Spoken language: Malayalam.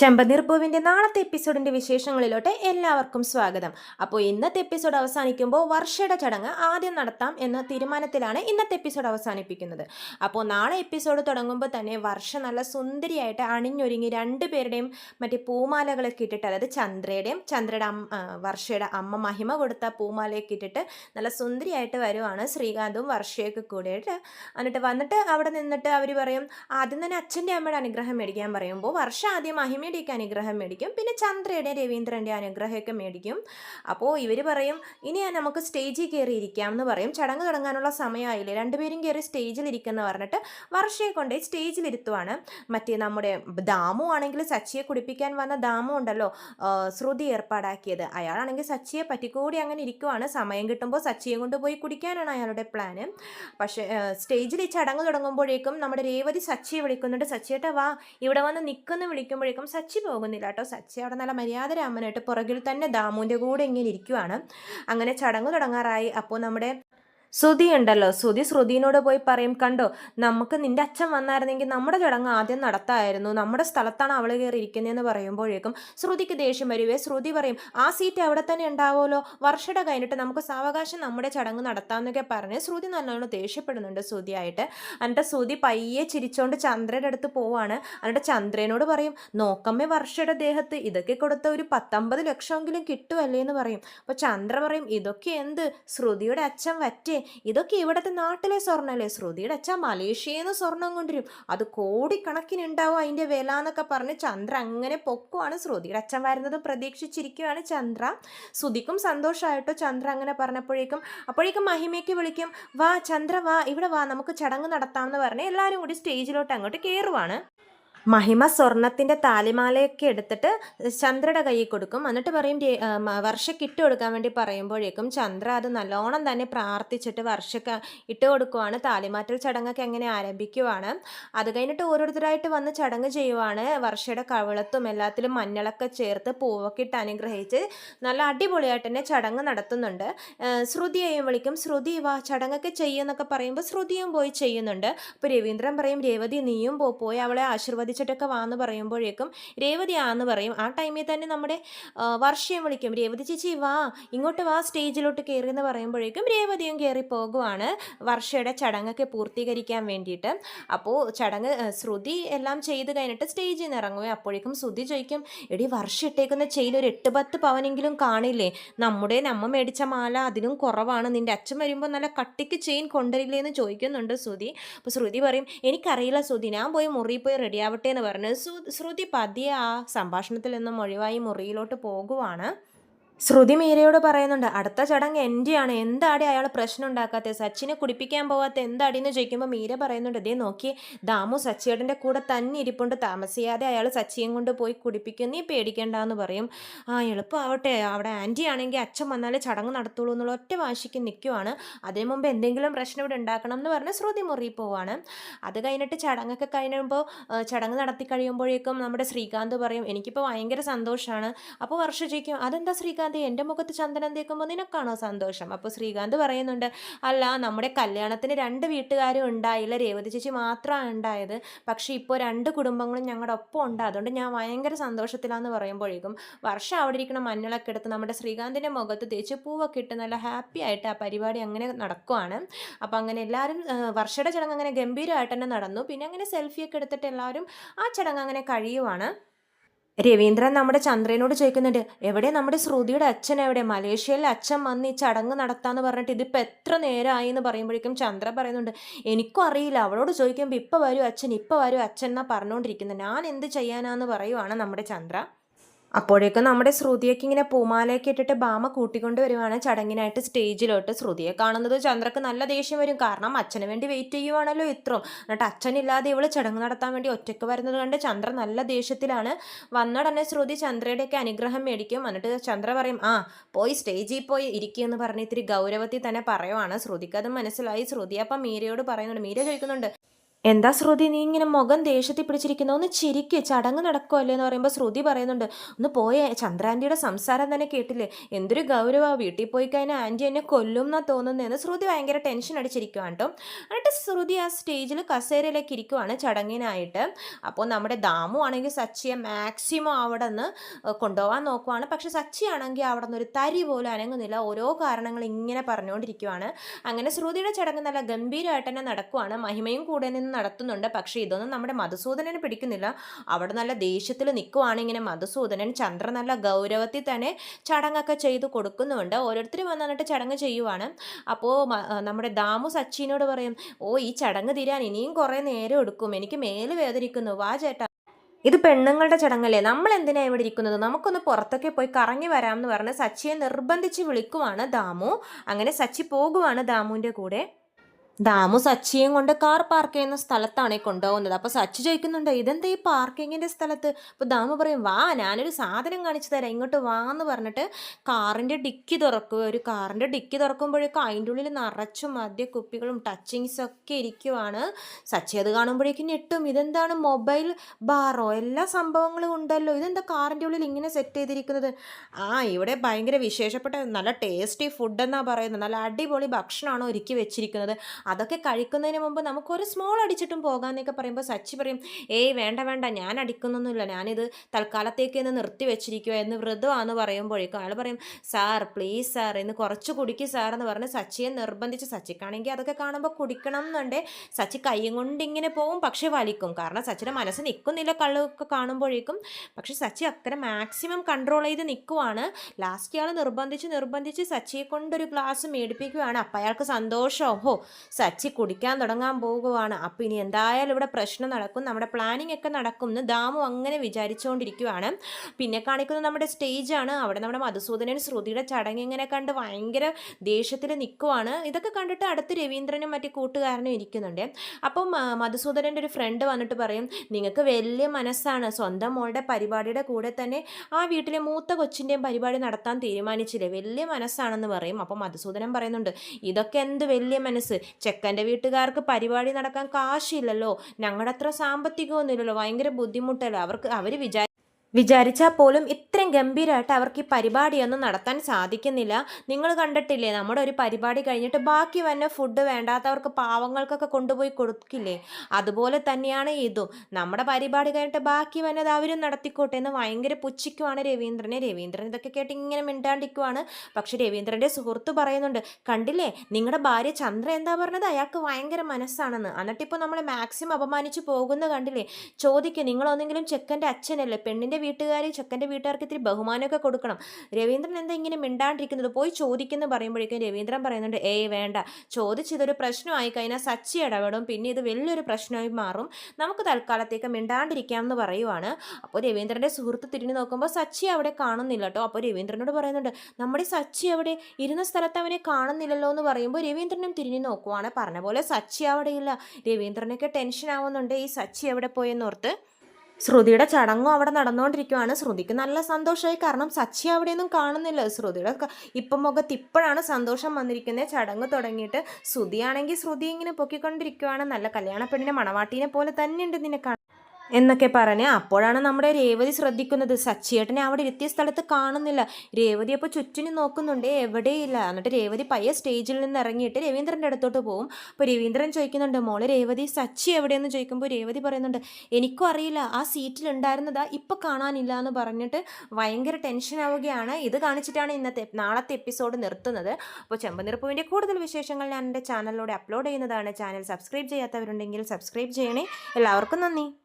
ചെമ്പനീർ പൂവിന്റെ നാളത്തെ എപ്പിസോഡിന്റെ വിശേഷങ്ങളിലോട്ട് എല്ലാവർക്കും സ്വാഗതം. അപ്പോൾ ഇന്നത്തെ എപ്പിസോഡ് അവസാനിക്കുമ്പോൾ വർഷയുടെ ചടങ്ങ് ആദ്യം നടത്താം എന്ന തീരുമാനത്തിലാണ് ഇന്നത്തെ എപ്പിസോഡ് അവസാനിപ്പിക്കുന്നത്. അപ്പോൾ നാളെ എപ്പിസോഡ് തുടങ്ങുമ്പോൾ തന്നെ വർഷ നല്ല സുന്ദരിയായിട്ട് അണിഞ്ഞൊരുങ്ങി രണ്ട് രണ്ടുപേരുടെയും മറ്റേ പൂമാലകളൊക്കെ ഇട്ടിട്ട് അതായത് ചന്ദ്രയുടെയും ചന്ദ്രയുടെ അമ്മ വർഷയുടെ അമ്മ മഹിമ കൊടുത്ത പൂമാലയൊക്കെ ഇട്ടിട്ട് നല്ല സുന്ദരിയായിട്ട് വരുവാണ് ശ്രീകാന്തും വർഷയൊക്കെ കൂടിയിട്ട്. എന്നിട്ട് വന്നിട്ട് അവിടെ നിന്നിട്ട് അവർ പറയും ആദ്യം തന്നെ അച്ഛന്റെ അമ്മയുടെ അനുഗ്രഹം മേടിക്കാൻ പറയുമ്പോൾ വർഷ ആദ്യം മഹിമയുടെയൊക്കെ അനുഗ്രഹം മേടിക്കും. പിന്നെ ചന്ദ്രയുടെ രവീന്ദ്രന്റെ അനുഗ്രഹമൊക്കെ മേടിക്കും. അപ്പോൾ ഇവർ പറയും ഇനി നമുക്ക് സ്റ്റേജിൽ കയറി ഇരിക്കാം എന്ന് പറയും. ചടങ്ങ് തുടങ്ങാനുള്ള സമയമായില്ലേ? രണ്ടുപേരും കയറി സ്റ്റേജിൽ ഇരിക്കുന്ന പറഞ്ഞിട്ട് വർഷയെ കൊണ്ടേ സ്റ്റേജിലിരുത്തുവാണ് മറ്റേ നമ്മുടെ ദാമു ആണെങ്കിൽ സച്ചിയെ കുടിപ്പിക്കാൻ വന്ന ദാമു ഉണ്ടല്ലോ ശ്രുതി ഏർപ്പാടാക്കിയത്. അയാളാണെങ്കിൽ സച്ചിയെ പറ്റിക്കൂടി അങ്ങനെ ഇരിക്കുവാണ്. സമയം കിട്ടുമ്പോൾ സച്ചിയെ കൊണ്ടുപോയി കുടിക്കാനാണ് അയാളുടെ പ്ലാന്. പക്ഷേ സ്റ്റേജിൽ ഈ ചടങ്ങ് തുടങ്ങുമ്പോഴേക്കും നമ്മുടെ രേവതി സച്ചിയെ വിളിക്കുന്നുണ്ട്. സച്ചിയേട്ട വാ ഇവിടെ വന്ന് നിൽക്കുന്ന വിളിക്കുമ്പോഴേക്കും സച്ചി പോകുന്നില്ല കേട്ടോ. സച്ചി അവിടെ നല്ല മര്യാദ രാമനായിട്ട് പുറകിൽ തന്നെ ദാമുവിന്റെ കൂടെ ഇങ്ങനെ ഇരിക്കുവാണ്. അങ്ങനെ ചടങ്ങ് തുടങ്ങാറായി. അപ്പോൾ നമ്മുടെ ശ്രുതി ഉണ്ടല്ലോ ശ്രുതി ശ്രുതിനോട് പോയി പറയും കണ്ടോ നമുക്ക് നിന്റെ അച്ഛൻ വന്നായിരുന്നെങ്കിൽ നമ്മുടെ ചടങ്ങ് ആദ്യം നടത്തായിരുന്നു. നമ്മുടെ സ്ഥലത്താണ് അവൾ കയറി ഇരിക്കുന്നതെന്ന് പറയുമ്പോഴേക്കും ശ്രുതിക്ക് ദേഷ്യം വരുവേ ശ്രുതി പറയും ആ സീറ്റ് അവിടെ തന്നെ ഉണ്ടാവുമല്ലോ. വർഷയുടെ കഴിഞ്ഞിട്ട് നമുക്ക് സാവകാശം നമ്മുടെ ചടങ്ങ് നടത്താമെന്നൊക്കെ പറഞ്ഞ് ശ്രുതി നല്ലോണം ദേഷ്യപ്പെടുന്നുണ്ട് ശ്രുതിയായിട്ട്. എന്നിട്ട് ശ്രുതി പയ്യെ ചിരിച്ചോണ്ട് ചന്ദ്രയുടെ അടുത്ത് പോവാണ്. എന്നിട്ട് ചന്ദ്രനോട് പറയും നോക്കമ്മേ വർഷയുടെ ദേഹത്ത് ഇതൊക്കെ കൊടുത്ത ഒരു പത്തൊമ്പത് ലക്ഷമെങ്കിലും കിട്ടുമല്ലേ എന്ന് പറയും. അപ്പോൾ ചന്ദ്ര പറയും ഇതൊക്കെ എന്ത്? ശ്രുതിയുടെ അച്ഛൻ വറ്റേ. ഇതൊക്കെ ഇവിടുത്തെ നാട്ടിലെ സ്വർണല്ലേ? ശ്രുതിയുടെ അച്ഛൻ മലേഷ്യയിൽ നിന്ന് സ്വർണം കൊണ്ടുവരും. അത് കോടിക്കണക്കിനുണ്ടാവും അതിന്റെ വില എന്നൊക്കെ പറഞ്ഞ് ചന്ദ്ര അങ്ങനെ പൊക്കുവാണ്. ശ്രുതിയുടെ അച്ഛൻ വരുന്നത് പ്രതീക്ഷിച്ചിരിക്കുകയാണ് ചന്ദ്ര. ശ്രുതിക്കും സന്തോഷമായിട്ടോ? ചന്ദ്ര അങ്ങനെ പറഞ്ഞപ്പോഴേക്കും അപ്പോഴേക്കും മഹിമയ്ക്ക് വിളിക്കും വാ ചന്ദ്ര വാ ഇവിടെ വാ നമുക്ക് ചടങ്ങ് നടത്താമെന്ന് പറഞ്ഞ് എല്ലാവരും കൂടി സ്റ്റേജിലോട്ട് അങ്ങോട്ട് കയറുവാണ് മഹിമ സ്വർണത്തിന്റെ താലിമാലയൊക്കെ എടുത്തിട്ട് ചന്ദ്രയുടെ കയ്യിൽ കൊടുക്കും. എന്നിട്ട് പറയും "രേ- വർഷയ്ക്ക് ഇട്ട് കൊടുക്കാൻ വേണ്ടി പറയുമ്പോഴേക്കും ചന്ദ്ര അത് നല്ലോണം തന്നെ പ്രാർത്ഥിച്ചിട്ട് വർഷയ്ക്ക് ഇട്ട് കൊടുക്കുവാണ്. താലിമാറ്റൽ ചടങ്ങൊക്കെ എങ്ങനെ ആരംഭിക്കുവാണ്. അത് കഴിഞ്ഞിട്ട് ഓരോരുത്തരായിട്ട് വന്ന് ചടങ്ങ് ചെയ്യുവാണ്. വർഷയുടെ കവിളത്തും എല്ലാത്തിലും മഞ്ഞളൊക്കെ ചേർത്ത് പൂവൊക്കെ ഇട്ട് അനുഗ്രഹിച്ച് നല്ല അടിപൊളിയായിട്ട് തന്നെ ചടങ്ങ് നടത്തുന്നുണ്ട്. ശ്രുതിയെയും വിളിക്കും. ശ്രുതി വാ ചടങ്ങൊക്കെ ചെയ്യുന്നൊക്കെ പറയുമ്പോൾ ശ്രുതിയും പോയി ചെയ്യുന്നുണ്ട്. അപ്പോൾ രവീന്ദ്രൻ പറയും രേവതി നീയും പോയി അവളെ ആശീർവദിച്ചിട്ടൊക്കെ വാന്ന് പറയുമ്പോഴേക്കും രേവതി ആന്ന് പറയും. ആ ടൈമിൽ തന്നെ നമ്മുടെ വർഷയും വിളിക്കും. രേവതി ചേച്ചി വാ ഇങ്ങോട്ട് വാ സ്റ്റേജിലോട്ട് കയറി എന്ന് പറയുമ്പോഴേക്കും രേവതിയും കയറി പോകുവാണ് വർഷയുടെ ചടങ്ങൊക്കെ പൂർത്തീകരിക്കാൻ വേണ്ടിയിട്ട്. അപ്പോൾ ചടങ്ങ് ശ്രുതി എല്ലാം ചെയ്ത് കഴിഞ്ഞിട്ട് സ്റ്റേജിൽ നിന്ന് ഇറങ്ങുകയും അപ്പോഴേക്കും ശ്രുതി ചോദിക്കും എടി വർഷം ഇട്ടേക്കുന്ന ചെയിൽ ഒരു എട്ട് പത്ത് പവനെങ്കിലും കാണില്ലേ? നമ്മുടെ നമ്മ മേടിച്ച മാല അതിലും കുറവാണ്. നിന്റെ അച്ഛൻ വരുമ്പോൾ നല്ല കട്ടിക്ക് ചെയിൻ കൊണ്ടുവരില്ലേ എന്ന് ചോദിക്കുന്നുണ്ട് ശ്രുതി. അപ്പോൾ ശ്രുതി പറയും എനിക്കറിയില്ല ശ്രുതി. ഞാൻ പോയി മുറിയിൽ പോയി റെഡി ആവട്ടെ. എന്ന് പറഞ്ഞ് ശ്രു- ശ്രുതി പതിയെ ആ സംഭാഷണത്തിൽ നിന്നും ഒഴിവായി മുറിയിലോട്ട് പോകുവാണ്. ശ്രുതി മീരയോട് പറയുന്നുണ്ട് അടുത്ത ചടങ്ങ് എന്റെയാണ് എന്താടി അയാൾ പ്രശ്നം ഉണ്ടാക്കാത്തത് സച്ചിനെ കുടിപ്പിക്കാൻ പോവാത്ത? എന്താടി എന്ന് ചോദിക്കുമ്പോൾ മീര പറയുന്നുണ്ട് ഇതേ നോക്കി ദാമു സച്ചിയേട്ടന്റെ കൂടെ തന്നെ ഇരിപ്പുണ്ട്. താമസിയാതെ അയാൾ സച്ചിയും കൊണ്ട് പോയി കുടിപ്പിക്കും. നീ പേടിക്കേണ്ട എന്ന് പറയും. ആ എളുപ്പമാവട്ടെ അവിടെ ആന്റി ആണെങ്കിൽ അച്ഛൻ വന്നാലേ ചടങ്ങ് നടത്തുള്ളൂ എന്നുള്ള ഒറ്റ വാശിക്ക് നിൽക്കുവാണ് അതിനു മുമ്പ് എന്തെങ്കിലും പ്രശ്നം ഇവിടെ ഉണ്ടാക്കണം എന്ന് പറഞ്ഞ് ശ്രുതി മുറി പോവാണ്. അത് കഴിഞ്ഞിട്ട് ചടങ്ങൊക്കെ കഴിയുമ്പോൾ ചടങ്ങ് നടത്തി കഴിയുമ്പോഴേക്കും നമ്മുടെ ശ്രീകാന്ത് പറയും എനിക്കിപ്പോൾ ഭയങ്കര സന്തോഷമാണ് അപ്പോൾ വർഷ ചോദിക്കും അതെന്താ ശ്രീകാന്ത് എന്റെ മുഖത്ത് ചന്ദനം തേക്കുമ്പോൾ നിനക്കാണോ സന്തോഷം? അപ്പോൾ ശ്രീകാന്ത് പറയുന്നുണ്ട് അല്ല നമ്മുടെ കല്യാണത്തിന് രണ്ട് വീട്ടുകാരും ഉണ്ടായില്ല. രേവതി ചേച്ചി മാത്രമാണ് ഉണ്ടായത്. പക്ഷേ ഇപ്പോൾ രണ്ട് കുടുംബങ്ങളും ഞങ്ങളുടെ ഒപ്പം ഉണ്ട്. അതുകൊണ്ട് ഞാൻ ഭയങ്കര സന്തോഷത്തിലാന്ന് പറയുമ്പോഴേക്കും വർഷം അവിടെ ഇരിക്കുന്ന മഞ്ഞളൊക്കെ എടുത്ത് നമ്മുടെ ശ്രീകാന്തിന്റെ മുഖത്ത് തേച്ച് പൂവൊക്കെ ഇട്ട് നല്ല ഹാപ്പി ആയിട്ട് ആ പരിപാടി അങ്ങനെ നടക്കുവാണ്. അപ്പോൾ അങ്ങനെ എല്ലാവരും വർഷയുടെ ചടങ്ങ് അങ്ങനെ ഗംഭീരമായിട്ട് തന്നെ നടന്നു. പിന്നെ അങ്ങനെ സെൽഫിയൊക്കെ എടുത്തിട്ട് എല്ലാവരും ആ ചടങ്ങ് അങ്ങനെ കഴിയുവാണ്. രവീന്ദ്രൻ നമ്മുടെ ചന്ദ്രനോട് ചോദിക്കുന്നുണ്ട് എവിടെ നമ്മുടെ ശ്രുതിയുടെ അച്ഛൻ എവിടെ? മലേഷ്യയിലെ അച്ഛൻ വന്ന് ഈ ചടങ്ങ് നടത്താന്ന് പറഞ്ഞിട്ട് ഇതിപ്പോൾ എത്ര നേരമായി എന്ന് പറയുമ്പോഴേക്കും ചന്ദ്ര പറയുന്നുണ്ട് എനിക്കും അറിയില്ല അവളോട് ചോദിക്കുമ്പോൾ ഇപ്പം വരും അച്ഛൻ ഇപ്പം വരും അച്ഛൻ എന്നാ പറഞ്ഞുകൊണ്ടിരിക്കുന്നത് ഞാൻ എന്ത് ചെയ്യാനാന്ന് പറയുവാണ് നമ്മുടെ ചന്ദ്ര. അപ്പോഴേക്കും നമ്മുടെ ശ്രുതിയൊക്കെ ഇങ്ങനെ പൂമാലയൊക്കെ ഇട്ടിട്ട് ബാമ കൂട്ടിക്കൊണ്ട് വരുവാണ് ചടങ്ങിനായിട്ട് സ്റ്റേജിലോട്ട് ശ്രുതിയെ കാണുന്നത്. ചന്ദ്രക്ക് നല്ല ദേഷ്യം വരും. കാരണം അച്ഛന് വേണ്ടി വെയിറ്റ് ചെയ്യുവാണല്ലോ ഇത്രയും. എന്നിട്ട് അച്ഛനില്ലാതെ ഇവൾ ചടങ്ങ് നടത്താൻ വേണ്ടി ഒറ്റയ്ക്ക് വരുന്നത് കണ്ട് ചന്ദ്ര നല്ല ദേഷ്യത്തിലാണ്. വന്നടനെ ശ്രുതി ചന്ദ്രയുടെയൊക്കെ അനുഗ്രഹം മേടിക്കും. എന്നിട്ട് ചന്ദ്ര പറയും ആ പോയി സ്റ്റേജിൽ പോയി ഇരിക്കുമെന്ന് പറഞ്ഞ് ഇത്തിരി ഗൗരവത്തിൽ തന്നെ പറയുവാണ്. ശ്രുതിക്ക് അത് മനസ്സിലായി. ശ്രുതി അപ്പം മീരയോട് പറയുന്നുണ്ട്. മീര ചോദിക്കുന്നുണ്ട് എന്താ ശ്രുതി നീ ഇങ്ങനെ മുഖം ദേഷ്യത്തിൽ പിടിച്ചിരിക്കുന്നു? ഒന്ന് ചിരിക്ക്. ചടങ്ങ് നടക്കുമല്ലേ എന്ന് പറയുമ്പോൾ ശ്രുതി പറയുന്നുണ്ട് ഒന്ന് പോയേ ചന്ദ്രാന്റിയുടെ സംസാരം തന്നെ കേട്ടില്ലേ? എന്തൊരു ഗൗരവമാണ് വീട്ടിൽ പോയി കഴിഞ്ഞാൽ ആന്റി എന്നെ കൊല്ലും എന്നാ തോന്നുന്നതെന്ന് ശ്രുതി ഭയങ്കര ടെൻഷൻ അടിച്ചിരിക്കുവാണ് കേട്ടോ. എന്നിട്ട് ശ്രുതി ആ സ്റ്റേജിൽ കസേരയിലേക്ക് ഇരിക്കുവാണ് ചടങ്ങിനായിട്ട്. അപ്പോൾ നമ്മുടെ ദാമു ആണെങ്കിൽ സച്ചിയെ മാക്സിമം അവിടെ നിന്ന് കൊണ്ടുപോകാൻ നോക്കുവാണ്. പക്ഷെ സച്ചി ആണെങ്കിൽ അവിടെ നിന്ന് ഒരു തരി പോലും അനങ്ങുന്നില്ല. ഓരോ കാരണങ്ങൾ ഇങ്ങനെ പറഞ്ഞുകൊണ്ടിരിക്കുവാണ്. അങ്ങനെ ശ്രുതിയുടെ ചടങ്ങ് നല്ല ഗംഭീരമായിട്ട് തന്നെ നടക്കുവാണ്. മഹിമയും കൂടെ നിന്ന് നടത്തുന്നുണ്ട്. പക്ഷേ ഇതൊന്നും നമ്മുടെ മധുസൂദനന് പിടിക്കുന്നില്ല. അവിടെ നല്ല ദേഷ്യത്തിൽ നിൽക്കുവാണ് ഇങ്ങനെ മധുസൂദനൻ. ചന്ദ്ര നല്ല ഗൗരവത്തിൽ തന്നെ ചടങ്ങൊക്കെ ചെയ്തു കൊടുക്കുന്നുണ്ട്. ഓരോരുത്തർ വന്നിട്ട് ചടങ്ങ് ചെയ്യുവാണ്. അപ്പോൾ നമ്മുടെ ദാമു സച്ചിനോട് പറയും ഓ ഈ ചടങ്ങ് തീരാൻ ഇനിയും കുറേ നേരം എടുക്കും. എനിക്ക് മേൽ വേദനിക്കുന്നു. വാ ചേട്ടാ. ഇത് പെണ്ണുങ്ങളുടെ ചടങ്ങല്ലേ? നമ്മൾ എന്തിനാണ് ഇവിടെ ഇരിക്കുന്നത്? നമുക്കൊന്ന് പുറത്തൊക്കെ പോയി കറങ്ങി വരാമെന്ന് പറഞ്ഞ് സച്ചിയെ നിർബന്ധിച്ച് വിളിക്കുവാണ് ദാമു. അങ്ങനെ സച്ചി പോകുവാണ് ദാമുവിന്റെ കൂടെ. ദാമു സച്ചിയും കൊണ്ട് കാർ പാർക്ക് ചെയ്യുന്ന സ്ഥലത്താണ് കൊണ്ടുപോകുന്നത്. അപ്പോൾ സച്ചി ചോദിക്കുന്നുണ്ട് ഇതെന്താ ഈ പാർക്കിങ്ങിന്റെ സ്ഥലത്ത്? അപ്പോൾ ദാമു പറയും വാ ഞാനൊരു സാധനം കാണിച്ചു തരാം. ഇങ്ങോട്ട് വാ എന്ന് പറഞ്ഞിട്ട് കാറിന്റെ ഡിക്കി തുറക്കുക. ഒരു കാറിന്റെ ഡിക്കി തുറക്കുമ്പോഴേക്കും അതിന്റെ ഉള്ളിൽ നിറച്ചും മദ്യ കുപ്പികളും ടച്ചിങ്സ് ഒക്കെ ഇരിക്കുവാണ്. സച്ചി അത് കാണുമ്പോഴേക്കും ഞെട്ടും. ഇതെന്താണ് മൊബൈൽ ബാറോ? എല്ലാ സംഭവങ്ങളും ഉണ്ടല്ലോ. ഇതെന്താ കാറിന്റെ ഉള്ളിൽ ഇങ്ങനെ സെറ്റ് ചെയ്തിരിക്കുന്നത്? ആ ഇവിടെ ഭയങ്കര വിശേഷപ്പെട്ട നല്ല ടേസ്റ്റി ഫുഡ് എന്നാണ് പറയുന്നത്. നല്ല അടിപൊളി ഭക്ഷണമാണോ ഒരുക്കി വെച്ചിരിക്കുന്നത്. അതൊക്കെ കഴിക്കുന്നതിന് മുമ്പ് നമുക്കൊരു സ്മോൾ അടിച്ചിട്ടും പോകാമെന്നൊക്കെ പറയുമ്പോൾ സച്ചി പറയും ഏയ് വേണ്ട വേണ്ട ഞാൻ അടിക്കുന്നൊന്നുമില്ല. ഞാനിത് തൽക്കാലത്തേക്ക് ഇന്ന് നിർത്തി വെച്ചിരിക്കുക എന്ന് വ്രതമാണെന്ന് പറയുമ്പോഴേക്കും അയാൾ പറയും സാർ പ്ലീസ് സാർ ഇന്ന് കുറച്ച് കുടിക്കും സാർ എന്ന് പറഞ്ഞ് സച്ചിയെ നിർബന്ധിച്ച് സച്ചിക്കാണെങ്കിൽ അതൊക്കെ കാണുമ്പോൾ കുടിക്കണം എന്നുണ്ടേ. സച്ചി കൈയും കൊണ്ട് ഇങ്ങനെ പോവും പക്ഷേ വലിക്കും. കാരണം സച്ചിയുടെ മനസ്സ് നിൽക്കുന്നില്ല കള്ളൊക്കെ കാണുമ്പോഴേക്കും. പക്ഷേ സച്ചി അത്ര മാക്സിമം കൺട്രോൾ ചെയ്ത് നിൽക്കുവാണ് ലാസ്റ്റ് ഇയാൾ നിർബന്ധിച്ച് നിർബന്ധിച്ച് സച്ചിയെ കൊണ്ടൊരു ഗ്ലാസ് മേടിപ്പിക്കുകയാണ് അപ്പം അയാൾക്ക് സന്തോഷമോ ഹോ സച്ചി കുടിക്കാൻ തുടങ്ങാൻ പോകുവാണ്. അപ്പോൾ ഇനി എന്തായാലും ഇവിടെ പ്രശ്നം നടക്കും. നമ്മുടെ പ്ലാനിങ് ഒക്കെ നടക്കും എന്ന് ദാമു അങ്ങനെ വിചാരിച്ചുകൊണ്ടിരിക്കുവാണ് പിന്നെ കാണിക്കുന്നത് നമ്മുടെ സ്റ്റേജാണ് അവിടെ നമ്മുടെ മധുസൂദനൻ ശ്രുതിയുടെ ചടങ്ങ് ഇങ്ങനെ കണ്ട് ഭയങ്കര ദേഷ്യത്തിൽ നിൽക്കുവാണ് ഇതൊക്കെ കണ്ടിട്ട് അടുത്ത് രവീന്ദ്രനും മറ്റു കൂട്ടുകാരനും ഇരിക്കുന്നുണ്ട്. അപ്പം മധുസൂദനന്റെ ഒരു ഫ്രണ്ട് വന്നിട്ട് പറയും നിങ്ങൾക്ക് വലിയ മനസ്സാണ്. സ്വന്തം മോളുടെ പരിപാടിയുടെ കൂടെ തന്നെ ആ വീട്ടിലെ മൂത്ത കൊച്ചിന്റെയും പരിപാടി നടത്താൻ തീരുമാനിച്ചില്ലേ? വലിയ മനസ്സാണെന്ന് പറയും. അപ്പം മധുസൂദനൻ പറയുന്നുണ്ട് ഇതൊക്കെ എന്ത് വലിയ മനസ്സ്? ചെക്കന്റെ വീട്ടുകാർക്ക് പരിപാടി നടക്കാൻ കാശില്ലല്ലോ. ഞങ്ങളുടെ അത്ര സാമ്പത്തികമൊന്നുമില്ലല്ലോ. ഭയങ്കര ബുദ്ധിമുട്ടല്ലോ? അവർക്ക് അവർ വിചാരി വിചാരിച്ചാൽ പോലും ഇത്രയും ഗംഭീരമായിട്ട് അവർക്ക് ഈ പരിപാടിയൊന്നും നടത്താൻ സാധിക്കുന്നില്ല. നിങ്ങൾ കണ്ടിട്ടില്ലേ? നമ്മുടെ ഒരു പരിപാടി കഴിഞ്ഞിട്ട് ബാക്കി വന്ന ഫുഡ് വേണ്ടാത്തവർക്ക് പാവങ്ങൾക്കൊക്കെ കൊണ്ടുപോയി കൊടുക്കില്ലേ? അതുപോലെ തന്നെയാണ് ഇതും. നമ്മുടെ പരിപാടി കഴിഞ്ഞിട്ട് ബാക്കി വന്നത് അവരും നടത്തിക്കോട്ടെ എന്ന് ഭയങ്കര പുച്ഛിക്കുവാണ് രവീന്ദ്രനെ. രവീന്ദ്രൻ ഇതൊക്കെ കേട്ട് ഇങ്ങനെ മിണ്ടാണ്ടിക്കുവാണ് പക്ഷെ രവീന്ദ്രന്റെ സുഹൃത്ത് പറയുന്നുണ്ട് കണ്ടില്ലേ? നിങ്ങളുടെ ഭാര്യ ചന്ദ്ര എന്താ പറഞ്ഞത്? അയാൾക്ക് ഭയങ്കര മനസ്സാണെന്ന്. എന്നിട്ടിപ്പോൾ നമ്മളെ മാക്സിമം അപമാനിച്ച് പോകുന്നത് കണ്ടില്ലേ? ചോദിക്കുക നിങ്ങളൊന്നെങ്കിലും ചെക്കന്റെ അച്ഛനല്ലേ? പെണ്ണിന്റെ വീട്ടുകാർ ചെക്കന്റെ വീട്ടുകാർക്ക് ഇത്തിരി ബഹുമാനമൊക്കെ കൊടുക്കണം. രവീന്ദ്രൻ എന്താ ഇങ്ങനെ മിണ്ടാണ്ടിരിക്കുന്നത്? പോയി ചോദിക്കുന്നു പറയുമ്പോഴേക്കും രവീന്ദ്രൻ പറയുന്നുണ്ട് ഏയ് വേണ്ട. ചോദിച്ചിതൊരു പ്രശ്നമായി കഴിഞ്ഞാൽ സച്ചി ഇടപെടും. പിന്നെ ഇത് വലിയൊരു പ്രശ്നമായി മാറും. നമുക്ക് തൽക്കാലത്തേക്ക് മിണ്ടാണ്ടിരിക്കാം എന്ന് പറയുവാണ്. അപ്പോൾ രവീന്ദ്രന്റെ സുഹൃത്ത് തിരിഞ്ഞു നോക്കുമ്പോൾ സച്ചി അവിടെ കാണുന്നില്ല കേട്ടോ. അപ്പോൾ രവീന്ദ്രനോട് പറയുന്നുണ്ട് നമ്മുടെ സച്ചി അവിടെ ഇരുന്ന സ്ഥലത്ത് അവനെ കാണുന്നില്ലല്ലോ എന്ന് പറയുമ്പോൾ രവീന്ദ്രനും തിരിഞ്ഞു നോക്കുവാണ്. പറഞ്ഞ പോലെ സച്ചി അവിടെയില്ല. രവീന്ദ്രനൊക്കെ ടെൻഷൻ ആവുന്നുണ്ട് ഈ സച്ചി എവിടെ പോയെന്നോർത്ത് ശ്രുതിയുടെ ചടങ്ങും അവിടെ നടന്നുകൊണ്ടിരിക്കുവാണ്. ശ്രുതിക്ക് നല്ല സന്തോഷമായി. കാരണം സച്ചി അവിടെയൊന്നും കാണുന്നില്ല. ശ്രുതിയുടെ ഇപ്പം മുഖത്ത് ഇപ്പോഴാണ് സന്തോഷം വന്നിരിക്കുന്നത്. ചടങ്ങ് തുടങ്ങിയിട്ട് ശ്രുതിയാണെങ്കിൽ ശ്രുതി ഇങ്ങനെ പൊക്കിക്കൊണ്ടിരിക്കുവാണ്. നല്ല കല്യാണ പെണ്ണിനെ മണവാട്ടീനെ പോലെ തന്നെയുണ്ട് നിന്നെ എന്നൊക്കെ പറഞ്ഞ് അപ്പോഴാണ് നമ്മുടെ രേവതി ശ്രദ്ധിക്കുന്നത്. സച്ചിയേട്ടനെ അവിടെ ഇരുത്തിയ സ്ഥലത്ത് കാണുന്നില്ല. രേവതി അപ്പോൾ ചുറ്റിനു നോക്കുന്നുണ്ട്. എവിടെയില്ല. എന്നിട്ട് രേവതി പയ്യ സ്റ്റേജിൽ നിന്ന് ഇറങ്ങിയിട്ട് രവീന്ദ്രന്റെ അടുത്തോട്ട് പോകും അപ്പോൾ രവീന്ദ്രൻ ചോദിക്കുന്നുണ്ട് മോളെ രേവതി സച്ചി എവിടെയെന്ന്? ചോദിക്കുമ്പോൾ രേവതി പറയുന്നുണ്ട് എനിക്കും അറിയില്ല. ആ സീറ്റിൽ ഉണ്ടായിരുന്നതാ ഇപ്പോൾ കാണാനില്ല എന്ന് പറഞ്ഞിട്ട് ഭയങ്കര ടെൻഷൻ ആവുകയാണ്. ഇത് കാണിച്ചിട്ടാണ് ഇന്നത്തെ നാളത്തെ എപ്പിസോഡ് നിർത്തുന്നത്. അപ്പോൾ ചെമ്പനിറപ്പുവിന്റെ കൂടുതൽ വിശേഷങ്ങൾ ഞാൻ എന്റെ ചാനലിലൂടെ അപ്ലോഡ് ചെയ്യുന്നതാണ്. ചാനൽ സബ്സ്ക്രൈബ് ചെയ്യാത്തവരുണ്ടെങ്കിൽ സബ്സ്ക്രൈബ് ചെയ്യണേ. എല്ലാവർക്കും നന്ദി.